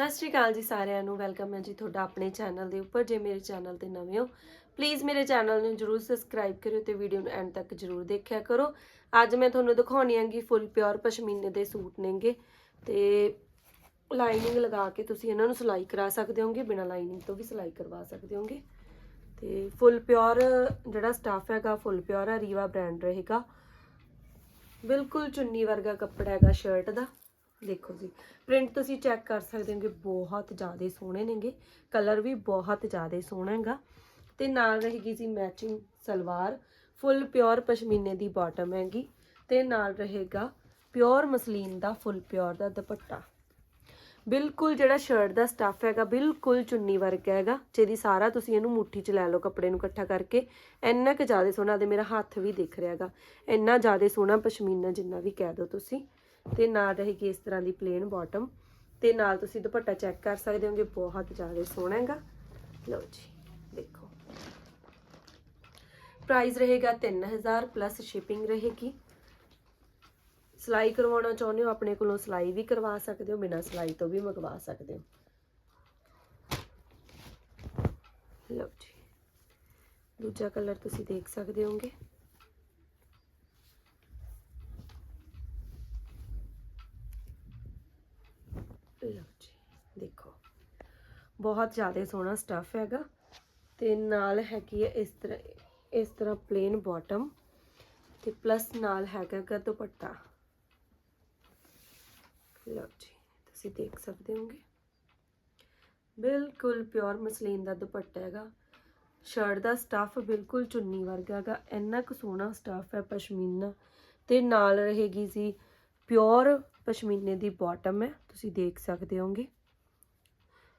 ਸਤਿ ਸ਼੍ਰੀ ਅਕਾਲ ਜੀ ਸਾਰਿਆਂ ਨੂੰ। ਵੈਲਕਮ ਹੈ ਜੀ ਤੁਹਾਡਾ ਆਪਣੇ ਚੈਨਲ ਦੇ ਉੱਪਰ, ਜੇ ਮੇਰੇ ਚੈਨਲ ਤੇ ਨਵੇਂ ਹੋ ਪਲੀਜ਼ ਮੇਰੇ ਚੈਨਲ ਨੂੰ ਜਰੂਰ ਸਬਸਕ੍ਰਾਈਬ ਕਰਿਓ ਤੇ ਵੀਡੀਓ ਨੂੰ ਐਂਡ ਤੱਕ ਜਰੂਰ ਦੇਖਿਆ ਕਰੋ। ਅੱਜ ਮੈਂ ਤੁਹਾਨੂੰ ਦਿਖਾਉਣੀ ਆਂਗੀ ਫੁੱਲ ਪਿਓਰ ਪਸ਼ਮੀਨੇ ਦੇ ਸੂਟ ਨੇਗੇ ਤੇ ਲਾਈਨਿੰਗ ਲਗਾ ਕੇ ਤੁਸੀਂ ਇਹਨਾਂ ਨੂੰ ਸਿਲਾਈ ਕਰਾ ਸਕਦੇ ਹੋਗੇ, ਬਿਨਾਂ ਲਾਈਨਿੰਗ ਤੋਂ ਵੀ ਸਿਲਾਈ ਕਰਵਾ ਸਕਦੇ ਹੋਗੇ। ਤੇ ਫੁੱਲ ਪਿਓਰ ਜਿਹੜਾ ਸਟਾਫ ਹੈਗਾ ਫੁੱਲ ਪਿਓਰ ਆ ਰੀਵਾ ਬ੍ਰਾਂਡ ਰਹੇਗਾ। ਬਿਲਕੁਲ ਚੁੰਨੀ ਵਰਗਾ ਕੱਪੜਾ ਹੈਗਾ ਸ਼ਰਟ ਦਾ। ਦੇਖੋ ਜੀ ਪ੍ਰਿੰਟ ਤੁਸੀਂ ਚੈੱਕ ਕਰ ਸਕਦੇ ਹੋਗੇ ਬਹੁਤ ਜ਼ਿਆਦਾ ਸੋਹਣੇ ਨੇਗੇ ਕਲਰ ਵੀ ਬਹੁਤ ਜ਼ਿਆਦਾ ਸੋਹਣਾ ਹੈਗਾ। ਤੇ ਨਾਲ ਰਹੇਗੀ ਜੀ ਮੈਚਿੰਗ ਸਲਵਾਰ ਫੁੱਲ ਪਿਓਰ ਪਸ਼ਮੀਨੇ ਦੀ ਬਾਟਮ ਹੈਗੀ। ਤੇ ਨਾਲ ਰਹੇਗਾ ਪਿਓਰ ਮਸਲੀਨ ਦਾ ਫੁੱਲ ਪਿਓਰ ਦਾ ਦੁਪੱਟਾ। ਬਿਲਕੁਲ ਜਿਹੜਾ ਸ਼ਰਟ ਦਾ ਸਟੱਫ ਹੈਗਾ, ਬਿਲਕੁਲ ਚੁੰਨੀ ਵਰਗਾ ਹੈਗਾ, ਜਿਹਦੀ ਸਾਰਾ ਤੁਸੀਂ ਇਹਨੂੰ ਮੁੱਠੀ 'ਚ ਲੈ ਲਓ ਕੱਪੜੇ ਨੂੰ ਇਕੱਠਾ ਕਰਕੇ, ਇੰਨਾ ਕੁ ਜ਼ਿਆਦਾ ਸੋਹਣਾ, ਤੇ ਮੇਰਾ ਹੱਥ ਵੀ ਦਿਖ ਰਿਹਾ ਹੈਗਾ। ਇੰਨਾ ਜ਼ਿਆਦਾ ਸੋਹਣਾ ਪਸ਼ਮੀਨਾ ਜਿੰਨਾ ਵੀ ਕਹਿ ਦਿਓ ਤੁਸੀਂ। ਤੇ ਨਾਲ ਰਹੇਗੀ ਇਸ ਤਰ੍ਹਾਂ ਦੀ ਪਲੇਨ ਬਾਟਮ ਤੇ ਨਾਲ ਤੁਸੀਂ ਦੁਪੱਟਾ ਚੈੱਕ ਕਰ ਸਕਦੇ ਹੋਗੇ, ਬਹੁਤ ਜ਼ਿਆਦਾ ਸੋਹਣਾ ਹੈਗਾ। ਲਓ ਜੀ, ਦੇਖੋ। ਪ੍ਰਾਈਸ ਰਹੇਗਾ 3000 ਪਲੱਸ ਸ਼ਿਪਿੰਗ ਰਹੇਗੀ। ਸਿਲਾਈ ਕਰਵਾਉਣਾ ਚਾਹੁੰਦੇ ਹੋ, ਆਪਣੇ ਕੋਲੋਂ ਸਿਲਾਈ ਵੀ ਕਰਵਾ ਸਕਦੇ ਹੋ, ਬਿਨਾਂ ਸਿਲਾਈ ਤੋਂ ਵੀ ਮੰਗਵਾ ਸਕਦੇ ਹੋ। ਲਓ ਜੀ, ਦੂਜਾ ਕਲਰ ਤੁਸੀਂ ਦੇਖ ਸਕਦੇ ਹੋਗੇ ਲਓ ਜੀ ਦੇਖੋ ਬਹੁਤ ਜ਼ਿਆਦਾ ਸੋਹਣਾ ਸਟੱਫ ਹੈਗਾ। ਤੇ ਨਾਲ ਹੈਗੀ ਹੈ ਇਸ ਤਰ੍ਹਾਂ ਇਸ ਤਰ੍ਹਾਂ ਪਲੇਨ ਬਾਟਮ ਤੇ ਪਲੱਸ ਨਾਲ ਹੈਗਾ ਗਾ ਦੁਪੱਟਾ। ਲਓ ਜੀ, ਤੁਸੀਂ ਦੇਖ ਸਕਦੇ ਹੋਗੇ। ਬਿਲਕੁਲ ਪਿਓਰ ਮਸਲੀਨ ਦਾ ਦੁਪੱਟਾ ਹੈਗਾ। ਸ਼ਰਟ ਦਾ ਸਟੱਫ ਬਿਲਕੁਲ ਚੁੰਨੀ ਵਰਗਾ ਹੈਗਾ। ਇੰਨਾ ਕੁ ਸੋਹਣਾ ਸਟੱਫ ਹੈ ਪਸ਼ਮੀਨਾ। ਤੇ ਨਾਲ ਰਹੇਗੀ ਜੀ ਪਿਓਰ ਪਸ਼ਮੀਨੇ ਦੀ ਬਾਟਮ ਹੈ। ਤੁਸੀਂ ਦੇਖ ਸਕਦੇ ਹੋਗੇ।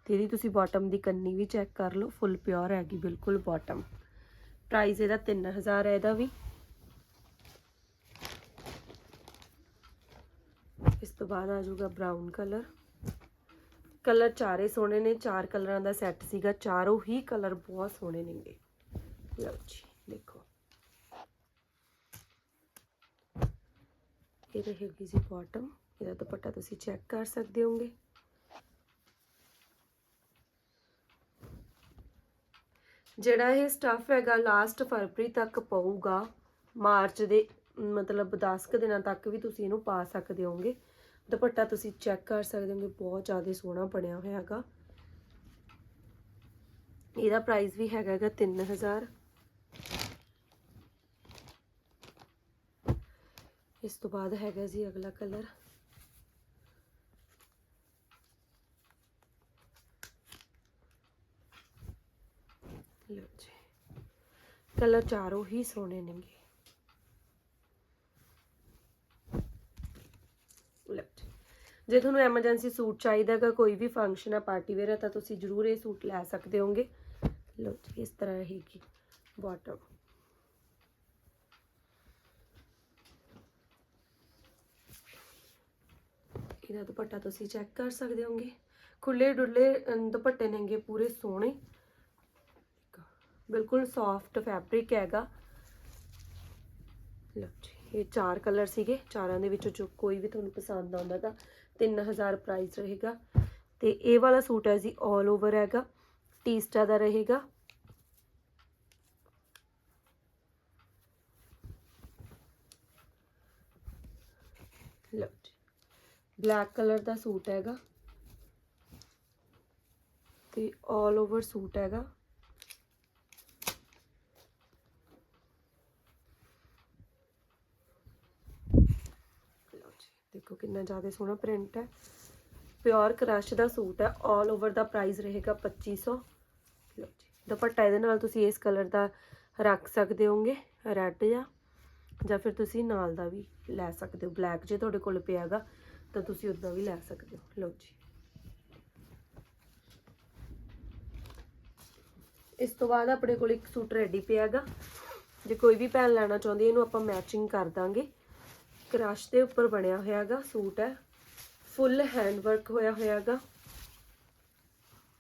ਤੇ ਇਹਦੀ ਤੁਸੀਂ ਬਾਟਮ ਦੀ ਕੰਨੀ ਵੀ ਚੈੱਕ ਕਰ ਲਓ ਫੁੱਲ ਪਿਓਰ ਹੈਗੀ, ਬਿਲਕੁਲ ਬਾਟਮ ਪ੍ਰਾਈਸ ਇਹਦਾ 3000 ਹੈ ਇਹਦਾ ਵੀ। ਇਸ ਤੋਂ ਬਾਅਦ ਆ ਜਾਊਗਾ ਬ੍ਰਾਊਨ ਕਲਰ ਕਲਰ ਚਾਰੇ ਸੋਹਣੇ ਨੇ, ਚਾਰ ਕਲਰਾਂ ਦਾ ਸੈੱਟ ਸੀਗਾ, ਚਾਰੋਂ ਹੀ ਕਲਰ ਬਹੁਤ ਸੋਹਣੇ ਨੇਗੇ। ਲਓ ਜੀ, ਦੇਖੋ। ਇਹ ਰਹੇਗੀ ਜੀ ਬਾਟਮ ਇਹਦਾ ਦੁਪੱਟਾ ਤੁਸੀਂ ਚੈੱਕ ਕਰ ਸਕਦੇ ਹੋਗੇ ਜਿਹੜਾ ਇਹ ਸਟੱਫ ਹੈਗਾ ਲਾਸਟ ਫਰਵਰੀ ਤੱਕ ਪਊਗਾ, ਮਾਰਚ ਦੇ, ਮਤਲਬ 10 ਕੁ ਦਿਨਾਂ ਤੱਕ ਵੀ ਤੁਸੀਂ ਇਹਨੂੰ ਪਾ ਸਕਦੇ ਹੋਗੇ ਦੁਪੱਟਾ ਤੁਸੀਂ ਚੈੱਕ ਕਰ ਸਕਦੇ ਹੋਗੇ ਬਹੁਤ ਜ਼ਿਆਦਾ ਸੋਹਣਾ ਬਣਿਆ ਹੋਇਆ ਹੈਗਾ। ਇਹਦਾ ਪ੍ਰਾਈਸ ਵੀ ਹੈਗਾ ਹੈਗਾ 3000 ਇਸ ਤੋਂ ਬਾਅਦ ਹੈਗਾ ਜੀ ਅਗਲਾ ਕਲਰ ਲਓ ਜੀ। ਕਲਰ ਚਾਰੋਂ ਹੀ ਸੋਹਣੇ ਨੇਗੇ। ਲਓ ਜੇ। ਤੁਹਾਨੂੰ ਐਮਰਜੈਂਸੀ ਸੂਟ ਚਾਹੀਦਾ ਹੈਗਾ, ਕੋਈ ਵੀ ਫੰਕਸ਼ਨ ਹੈ ਪਾਰਟੀ ਵੇਅਰ ਤਾਂ ਤੁਸੀਂ ਜ਼ਰੂਰ ਇਹ ਸੂਟ ਲੈ ਸਕਦੇ ਹੋਗੇ ਲਓ ਜੀ, ਇਸ ਤਰ੍ਹਾਂ ਰਹੇਗੀ ਬਾਟਮ ਇਹਦਾ ਦੁਪੱਟਾ ਤੁਸੀਂ ਚੈੱਕ ਕਰ ਸਕਦੇ ਹੋਗੇ ਖੁੱਲੇ ਡੁੱਲੇ ਦੁਪੱਟੇ ਨੇਗੇ, ਪੂਰੇ ਸੋਹਣੇ। ਬਿਲਕੁਲ ਸੌਫਟ ਫੈਬਰਿਕ ਹੈਗਾ। ਲਓ ਜੀ, ਇਹ ਚਾਰ ਕਲਰ ਸੀਗੇ। ਚਾਰਾਂ ਦੇ ਵਿੱਚੋਂ ਜੋ ਕੋਈ ਵੀ ਤੁਹਾਨੂੰ ਪਸੰਦ ਆਉਂਦਾ ਤਾਂ 3000 ਪ੍ਰਾਈਸ ਰਹੇਗਾ। ਤੇ ਇਹ ਵਾਲਾ ਸੂਟ ਹੈ ਜੀ 올 ਓਵਰ ਹੈਗਾ। ਟੀਸਟਾ ਦਾ ਰਹੇਗਾ। ਲਓ ਜੀ ਬਲੈਕ ਕਲਰ ਦਾ ਸੂਟ ਹੈਗਾ। ਤੇ 올 ਓਵਰ ਸੂਟ ਹੈਗਾ ਲਓ ਜੀ ਦੇਖੋ ਕਿੰਨਾ ਜ਼ਿਆਦਾ ਸੋਹਣਾ ਪ੍ਰਿੰਟ ਹੈ। ਪਿਓਰ ਕ੍ਰਸ਼ ਦਾ ਸੂਟ ਹੈ। 올 ਓਵਰ ਦਾ ਪ੍ਰਾਈਸ ਰਹੇਗਾ 2500 ਲਓ ਜੀ ਦੁਪੱਟਾ ਇਹਦੇ ਨਾਲ ਤੁਸੀਂ ਇਸ ਕਲਰ ਦਾ ਰੱਖ ਸਕਦੇ ਹੋਗੇ ਰੈੱਡ ਜਾਂ ਜਾਂ ਫਿਰ ਤੁਸੀਂ ਨਾਲ ਦਾ ਵੀ ਲੈ ਸਕਦੇ ਹੋ। ਬਲੈਕ ਜੇ ਤੁਹਾਡੇ ਕੋਲ ਪਿਆਗਾ ਤਾਂ ਤੁਸੀਂ ਉਦਾਂ ਵੀ ਲੈ ਸਕਦੇ ਹੋ। ਲਓ ਜੀ। ਇਸ ਤੋਂ ਬਾਅਦ ਆਪਣੇ ਕੋਲ ਇੱਕ ਸੂਟ ਰੈਡੀ ਪਿਆਗਾ। ਜੇ ਕੋਈ ਵੀ ਭੈਣ ਲੈਣਾ ਚਾਹੁੰਦੀ ਹੈ, ਇਹਨੂੰ ਆਪਾਂ ਮੈਚਿੰਗ ਕਰ ਦਾਂਗੇ। ਕ੍ਰਸ਼ ਦੇ ਉੱਪਰ ਬਣਿਆ ਹੋਇਆਗਾ, ਸੂਟ ਹੈ। ਫੁੱਲ ਹੈਂਡ ਵਰਕ ਹੋਇਆ ਹੋਇਆਗਾ।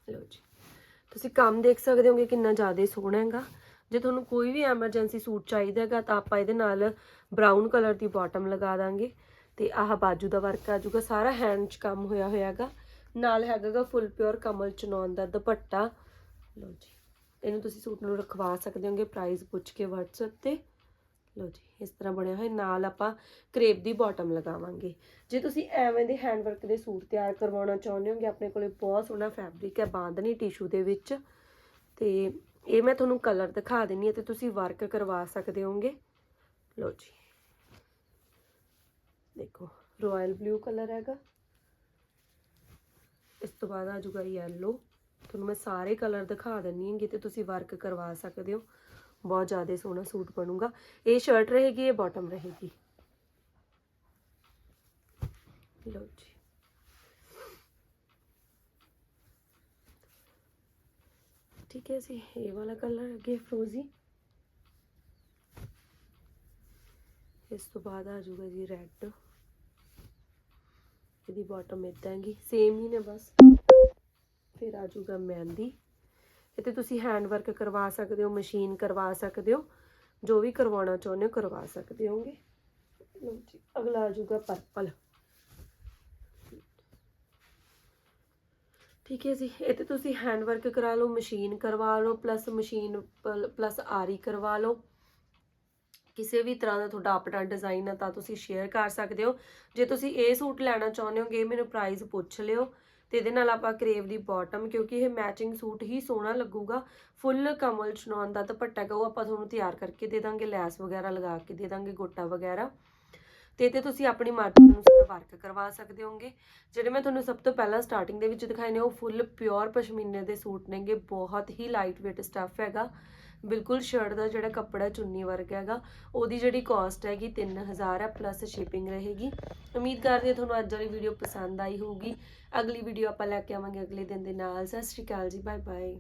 ਲਓ ਜੀ। ਤੁਸੀਂ ਕੰਮ ਦੇਖ ਸਕਦੇ ਹੋਗੇ ਕਿੰਨਾ ਜ਼ਿਆਦਾ ਸੋਹਣਾ ਹੈਗਾ। ਜੇ ਤੁਹਾਨੂੰ ਕੋਈ ਵੀ ਐਮਰਜੈਂਸੀ ਸੂਟ ਚਾਹੀਦਾ ਹੈਗਾ, ਤਾਂ ਆਪਾਂ ਇਹਦੇ ਨਾਲ ਬਰਾਊਨ ਕਲਰ ਦੀ ਬਾਟਮ ਲਗਾ ਦਾਂਗੇ। ਤੇ ਆਹ ਬਾਜੂ ਦਾ ਵਰਕ ਆ ਜਾਊਗਾ। ਸਾਰਾ ਹੈਂਡ 'ਚ ਕੰਮ ਹੋਇਆ ਹੋਇਆਗਾ। ਨਾਲ ਹੈਗਾਗਾ ਫੁੱਲ ਪਿਓਰ ਕਮਲ ਚਨੌਨ ਦਾ ਦੁਪੱਟਾ। ਲਓ ਜੀ। ਇਹਨੂੰ ਤੁਸੀਂ ਸੂਟ ਨੂੰ ਰਖਵਾ ਸਕਦੇ ਹੋਗੇ ਪ੍ਰਾਈਸ ਪੁੱਛ ਕੇ WhatsApp ਤੇ। ਲਓ ਜੀ, ਇਸ ਤਰ੍ਹਾਂ ਬਣਿਆ ਹੋਇਆ, ਨਾਲ ਆਪਾਂ ਕਰੇਪ ਦੀ ਬਾਟਮ ਲਗਾਵਾਂਗੇ। ਜੇ ਤੁਸੀਂ ਐਵੇਂ ਦੇ ਹੈਂਡਵਰਕ ਦੇ ਸੂਟ ਤਿਆਰ ਕਰਵਾਉਣਾ ਚਾਹੁੰਦੇ ਹੋਗੇ, ਆਪਣੇ ਕੋਲੇ ਬਹੁਤ ਸੋਹਣਾ ਫੈਬਰਿਕ ਹੈ ਬਾਂਦਨੀ ਟਿਸ਼ੂ ਦੇ ਵਿੱਚ। ਤੇ ਇਹ ਮੈਂ ਤੁਹਾਨੂੰ ਕਲਰ ਦਿਖਾ ਦਿੰਨੀ ਹੈ ਤੇ ਤੁਸੀਂ ਵਰਕ ਕਰਵਾ ਸਕਦੇ ਹੋਗੇ। ਲਓ ਜੀ। ਦੇਖੋ ਰਾਇਲ ਬਲੂ ਕਲਰ ਹੈਗਾ। ਇਸ ਤੋਂ ਬਾਅਦ ਆ ਜਾਊਗਾ ਯੈਲੋ ਤੁਹਾਨੂੰ ਮੈਂ ਸਾਰੇ ਕਲਰ ਦਿਖਾ ਦਿੰਨੀ ਹੈਗੀ ਤੇ ਤੁਸੀਂ ਵਰਕ ਕਰਵਾ ਸਕਦੇ ਹੋ। ਬਹੁਤ ਜ਼ਿਆਦਾ ਸੋਹਣਾ ਸੂਟ ਬਣੂਗਾ ਇਹ ਸ਼ਰਟ ਰਹੇਗੀ ਇਹ ਬਾਟਮ ਰਹੇਗੀ ਲਓ ਜੀ ਠੀਕ ਹੈ ਜੀ ਇਹ ਵਾਲਾ ਕਲਰ ਅੱਗੇ ਫਰੋਜ਼ੀ ਇਸ ਤੋਂ ਬਾਅਦ ਆ ਜਾਊਗਾ ਜੀ ਰੈੱਡ ਇਹਦੀ ਬਾਟਮ ਇਦਾਂ ਹੈਗੀ ਸੇਮ ਹੀ ਨੇ ਬਸ ਫਿਰ ਆ ਜਾਊਗਾ ਮਹਿੰਦੀ ਇਹ ਤੇ ਤੁਸੀਂ ਹੈਂਡ ਵਰਕ ਕਰਵਾ ਸਕਦੇ ਹੋ ਮਸ਼ੀਨ ਕਰਵਾ ਸਕਦੇ ਹੋ, ਜੋ ਵੀ ਕਰਵਾਉਣਾ ਚਾਹੁੰਦੇ ਹੋ ਕਰਵਾ ਸਕਦੇ ਹੋਗੇ। ਲਓ ਜੀ, ਅਗਲਾ ਆ ਜਾਊਗਾ ਪਰਪਲ ਠੀਕ ਹੈ ਜੀ ਇਹ ਤੇ ਤੁਸੀਂ ਹੈਂਡ ਵਰਕ ਕਰਾ ਲਓ ਮਸ਼ੀਨ ਕਰਵਾ ਲਓ ਪਲੱਸ ਮਸ਼ੀਨ ਪਲੱਸ ਆਰੀ ਕਰਵਾ ਲਓ। ਕਿਸੇ ਵੀ ਤਰ੍ਹਾਂ ਦਾ ਤੁਹਾਡਾ ਆਪਣਾ ਡਿਜ਼ਾਈਨ ਹੈ ਤਾਂ ਤੁਸੀਂ ਸ਼ੇਅਰ ਕਰ ਸਕਦੇ ਹੋ। ਜੇ ਤੁਸੀਂ ਇਹ ਸੂਟ ਲੈਣਾ ਚਾਹੁੰਦੇ ਹੋਗੇ, ਮੈਨੂੰ ਪ੍ਰਾਈਸ ਪੁੱਛ ਲਿਓ। ਤੇ ਇਹਦੇ ਨਾਲ ਆਪਾਂ ਕਰੇਵ ਦੀ ਬਾਟਮ ਕਿਉਂਕਿ ਇਹ ਮੈਚਿੰਗ ਸੂਟ ਹੀ ਸੋਹਣਾ ਲੱਗੂਗਾ ਫੁੱਲ ਕਮਲ ਚਨੌਨ ਦਾ ਦੁਪੱਟਾ ਗਾ ਉਹ ਆਪਾਂ ਤੁਹਾਨੂੰ ਤਿਆਰ ਕਰਕੇ ਦੇ ਦਾਂਗੇ, ਲੈਸ ਵਗੈਰਾ ਲਗਾ ਕੇ ਦੇ ਦਾਂਗੇ, ਗੋਟਾ ਵਗੈਰਾ। ਤੇ ਤੇ ਤੁਸੀਂ ਆਪਣੀ ਮਰਜ਼ੀ ਅਨੁਸਾਰ ਵਰਕ ਕਰਵਾ ਸਕਦੇ ਹੋਗੇ। ਜਿਹੜੇ ਮੈਂ ਤੁਹਾਨੂੰ ਸਭ ਤੋਂ ਪਹਿਲਾਂ ਸਟਾਰਟਿੰਗ ਦੇ ਵਿੱਚ ਦਿਖਾਏ ਨੇ, ਉਹ ਫੁੱਲ ਪਿਓਰ ਪਸ਼ਮੀਨੇ ਦੇ ਸੂਟ ਨੇਗੇ, ਬਹੁਤ ਹੀ ਲਾਈਟ weight ਸਟੱਫ ਹੈਗਾ। ਬਿਲਕੁਲ ਸ਼ਰਟ ਦਾ ਜਿਹੜਾ ਕੱਪੜਾ ਚੁੰਨੀ ਵਰਗਾ ਹੈਗਾ, ਉਹਦੀ ਜਿਹੜੀ ਕਾਸਟ ਹੈਗੀ 3000 ਹੈ ਪਲੱਸ ਸ਼ਿਪਿੰਗ ਰਹੇਗੀ। ਉਮੀਦ ਕਰਦੇ ਹਾਂ ਤੁਹਾਨੂੰ ਅੱਜ ਵਾਲੀ ਵੀਡੀਓ ਪਸੰਦ ਆਈ ਹੋਊਗੀ। ਅਗਲੀ ਵੀਡੀਓ ਆਪਾਂ ਲੈ ਕੇ ਆਵਾਂਗੇ, ਅਗਲੇ ਦਿਨ ਦੇ ਨਾਲ। ਸਤਿ ਸ਼੍ਰੀ ਅਕਾਲ ਜੀ ਬਾਏ ਬਾਏ